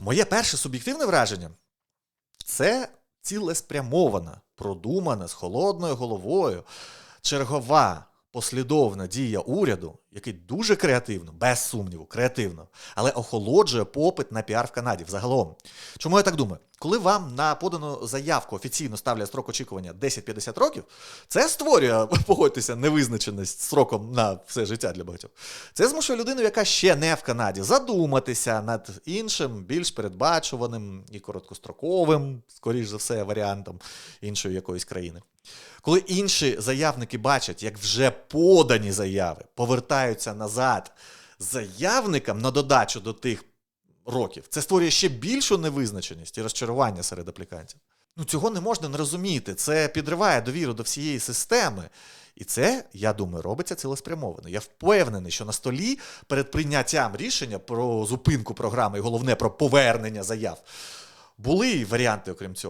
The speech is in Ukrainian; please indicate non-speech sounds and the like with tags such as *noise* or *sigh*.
Моє перше суб'єктивне враження це цілеспрямована, продумана з холодною головою, чергова послідовна дія уряду, який дуже креативно, без сумніву, креативно, але охолоджує попит на піар в Канаді взагалом. Чому я так думаю? Коли вам на подану заявку офіційно ставлять строк очікування 10-50 років, це створює, *laughs* погодьтеся, невизначеність строком на все життя для багатьох. Це змушує людину, яка ще не в Канаді, задуматися над іншим, більш передбачуваним і короткостроковим, скоріш за все, варіантом іншої якоїсь країни. Коли інші заявники бачать, як вже подані заяви повертаються назад заявникам на додачу до тих років, це створює ще більшу невизначеність і розчарування серед аплікантів. Ну, цього не можна не розуміти. Це підриває довіру до всієї системи. І це, я думаю, робиться цілеспрямовано. Я впевнений, що на столі перед прийняттям рішення про зупинку програми і головне про повернення заяв були варіанти, окрім цього.